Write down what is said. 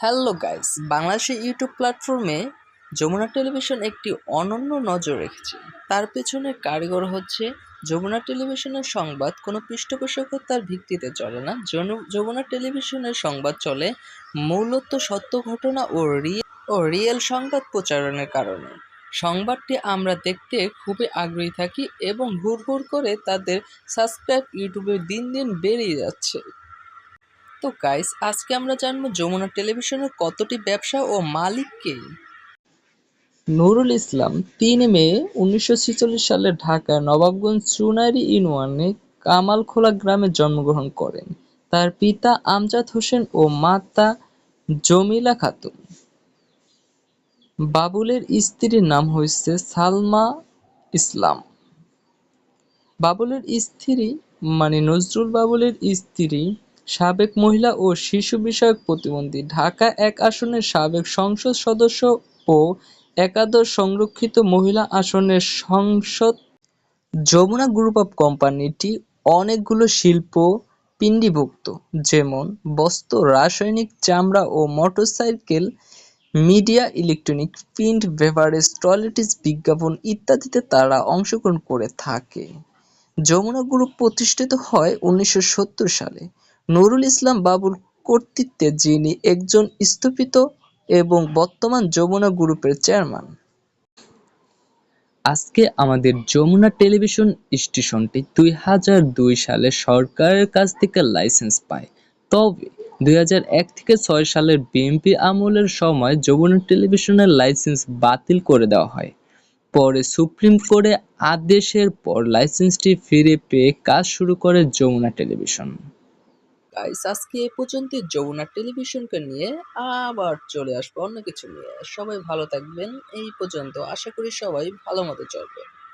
Hello guys বাংলাদেশের YouTube প্ল্যাটফর্মে Jamuna television একটি অনন্য নজর রেখেছে। তার পেছনে কারিগর হচ্ছে যমুনা টেলিভিশনের সংবাদ। কোনো পৃষ্ঠপোষকতার ভিত্তিতে চলে না। যমুনা টেলিভিশনের সংবাদ চলে মূলত সত্য ঘটনা ও রিয়েল ও রিয়েল সংবাদ প্রচারণের কারণে। সংবাদটি আমরা দেখতে খুবই আগ্রহী থাকি এবং হুড় হুড় করে তাদের সাবস্ক্রাইব ইউটিউবে দিন দিন বেড়েই যাচ্ছে। তো গাইস আজকে আমরা জানব যমুনা টেলিভিশনের কতটি ব্যবসা ও মালিক কে নুরুল ইসলাম তিন মে উনিশশো ছেচল্লিশ সালে ঢাকার নবাবগঞ্জ চুনারি ইউনিয়নে কামালখোলা গ্রামে জন্মগ্রহণ করেন। তার পিতা আমজাদ হোসেন ও মাতা জমিলা খাতুন। বাবুলের স্ত্রীর নাম হয়েছে সালমা ইসলাম। বাবুলের স্ত্রী মানে নজরুল বাবুলের স্ত্রী সাবেক মহিলা ও শিশু বিষয়ক প্রতিমন্ত্রী ঢাকা এক আসনের সাবেক সংসদ সদস্য ও একাদশ সংরক্ষিত মহিলা আসনের সংসদ যমুনা গ্রুপ অফ কোম্পানিটি অনেকগুলো শিল্প পিন্ডিভুক্ত যেমন বস্ত্র, রাসায়নিক চামড়া ও motorcycle, media, electronic print, beverage, toiletries বিজ্ঞাপন ইত্যাদিতে তারা অংশগ্রহণ করে থাকে। যমুনা গ্রুপ প্রতিষ্ঠিত হয় উনিশশো সত্তর সালে। নুরুল ইসলাম বাবুর কর্তৃত্বে যিনি একজন স্থপিত এবং বর্তমান যমুনা গ্রুপের চেয়ারম্যান। আজকে আমাদের যমুনা টেলিভিশন স্টেশনটি দুই হাজার দুই সালে সরকারের কাছ থেকে লাইসেন্স পায়। তবে দুই এক থেকে ছয় সালের বিএনপি আমলের সময় যমুনা টেলিভিশনের লাইসেন্স বাতিল করে দেওয়া হয়। পরে সুপ্রিম কোর্টে আদেশের পর লাইসেন্সটি ফিরে পেয়ে কাজ শুরু করে যমুনা টেলিভিশন। গাইস আজকে এ পর্যন্ত যমুনা টেলিভিশনকে নিয়ে আবার চলে আসব অন্য কিছু নিয়ে। সবাই ভালো থাকবেন। এই পর্যন্ত আশা করি সবাই ভালো মতো চলবে।